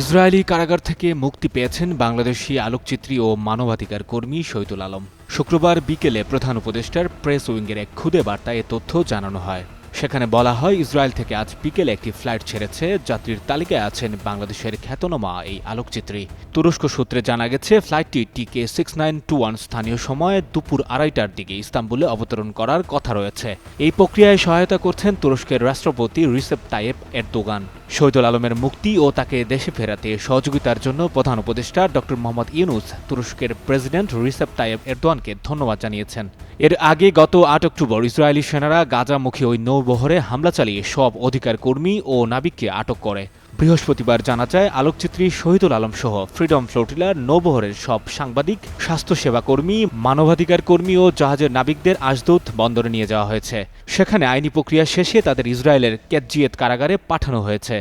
Israeli কারাগার থেকে মুক্তি পেয়েছেন বাংলাদেশি আলোকচিত্রী ও মানবাধিকার কর্মী শহীদুল আলম। শুক্রবার বিকেলে প্রধান উপদেষ্টার প্রেস উইংয়ের এক ক্ষুদে বার্তায় এ তথ্য জানানো হয়। সেখানে বলা হয়, ইসরায়েল থেকে আজ বিকেলে একটি ফ্লাইট ছেড়েছে। যাত্রীর তালিকায় আছেন বাংলাদেশের খ্যাতনামা এই আলোকচিত্রী। তুরস্ক সূত্রে জানা গেছে, ফ্লাইটটি টিকে সিক্স নাইন টু ওয়ান স্থানীয় সময় দুপুর আড়াইটার দিকে ইস্তাম্বুলে অবতরণ করার কথা রয়েছে। এই প্রক্রিয়ায় সহায়তা করছেন তুরস্কের রাষ্ট্রপতি রিসেপ তাইয়েব এরদোগান। শহীদুল আলমের মুক্তি ও তাকে দেশে ফেরাতে সহযোগিতার জন্য প্রধান উপদেষ্টা ড মোহাম্মদ ইউনুস তুরস্কের প্রেসিডেন্ট রিসেপ তাইয়েব এরদোয়ানকে ধন্যবাদ জানিয়েছেন। এর আগে গত আট অক্টোবর ইসরায়েলি সেনারা গাজামুখী ওই নৌবহরে হামলা চালিয়ে সব অধিকার কর্মী ও নাবিককে আটক করে। বৃহস্পতিবার জানা যায়, আলোকচিত্রী শহীদুল আলম সহ ফ্রিডম ফ্লোটিলার নৌবহরের সব সাংবাদিক স্বাস্থ্যসেবা কর্মী মানবাধিকার কর্মী ও জাহাজের নাবিকদের আজদুত বন্দরে নিয়ে যাওয়া হয়েছে। সেখানে আইনি প্রক্রিয়া শেষে তাদের ইসরায়েলের কেতজিয়েত কারাগারে পাঠানো হয়েছে।